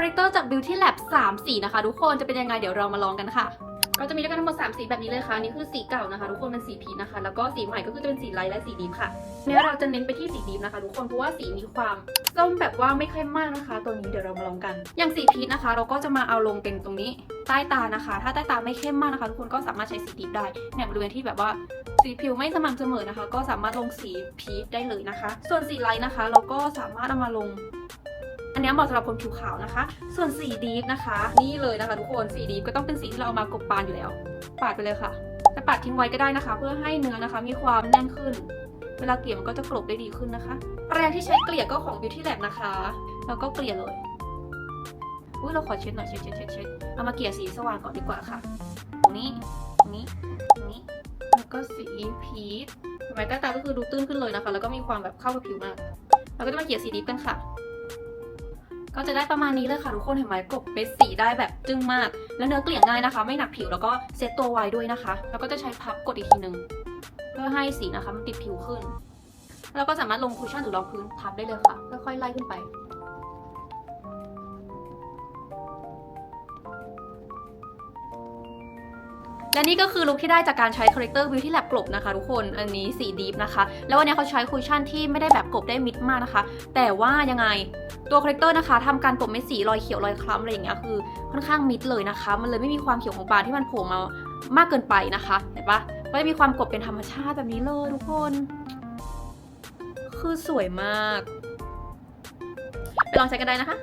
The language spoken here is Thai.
าแรคเตอร์จาก Beauty Lab 3 สีนะคะ ทุกคนจะเป็นยังไงเดี๋ยวเรามาลองกันค่ะ ก็จะมีด้วยกันทั้งหมด3สีแบบนี้เลยค่ะนี่คือสีเก่านะคะ ทุกคนเป็นสีพีชนะคะ แล้วก็สีใหม่ก็คือจะเป็นสีไลท์และสีดีฟค่ะเนี่ยเราจะเน้นไปที่สีดีฟนะคะ ทุกคนเพราะว่าสีมีความส้มแบบว่าไม่ค่อยมากนะคะ ตัวนี้เดี๋ยวเรามาลองกัน อย่างสีพีชนะคะ เราก็จะมาเอาลงเป็นตรงนี้ ใต้ตานะคะ ถ้าใต้ตาไม่เข้มมากนะคะ ทุกคนก็สามารถใช้สีดีฟได้เนี่ยบริเวณที่แบบว่าสีผิวไม่สม่ำเสมอนะคะ ก็สามารถลงสีพีชได้เลยนะคะ ส่วนสีไลท์นะคะ เราก็สามารถเอามาลง อันนี้เหมาะสำหรับคนผิวขาวนะคะ ส่วนสีดีฟนะคะ นี่เลยนะคะ ทุกคนสีดีฟก็ต้องเป็นสีที่เราเอามากบปานอยู่แล้ว ปาดไปเลยค่ะแต่ปาดทิ้งไว้ก็ได้นะคะ เพื่อให้เนื้อนะคะ มีความแน่นขึ้น เวลาเกลี่ยมันก็จะกลบได้ดีขึ้นนะคะแปรงที่ใช้เกลี่ยก็ของ Beauty Lab นะคะ แล้วก็เกลี่ยเลยอุ้ยเราขอเช็ดหน่อยเช็ดเช็ดเช็ดเช็ดเอามาเกลี่ยสีสว่างก่อนดีกว่าค่ะ ตรงนี้ตรงนี้ตรงนี้แล้วก็สีพีชเห็นไมใต้ตาก็คือดูตื้นขึ้นเลยนะคะ แล้วก็มีความแบบเข้ากับผิวมาก เราก็จะมาเกลี่ยสีดิฟกันค่ะ ก็จะได้ประมาณนี้เลยค่ะทุกคนเห็นไหมกบเม็ดสีได้แบบจึ้งมาก แล้วเนื้อเกลี่ยง่ายนะคะ ไม่หนักผิวแล้วก็เซตตัวไวด้วยนะคะ แล้วก็จะใช้พับกดอีกทีนึงเพื่อให้สีนะคะมันติดผิวขึ้น แล้วก็สามารถลงคุชชั่นหรือรองพื้นทับได้เลยค่ะค่อยๆไล่ขึ้นไป และนี่ก็คือลุคที่ได้จากการใช้คาแรคเตอร์ Beauty Lab กลบนะคะทุกคนอันนี้สีดีฟนะคะ แล้ววันนี้เขาใช้คุชชั่นที่ไม่ได้แบบกลบได้มิดมากนะคะ แต่ว่ายังไงตัวคาแรคเตอร์นะคะทำการกลบเม็ดสีรอยเขียวรอยคล้ำอะไรอย่างเงี้ยคือค่อนข้างมิดเลยนะคะ มันเลยไม่มีความเขียวของปลาที่มันโผล่มามากเกินไปนะคะเห็นปะก็จะมีความกลบเป็นธรรมชาติแบบนี้เลยทุกคน คือสวยมากไปลองใช้กันได้นะคะ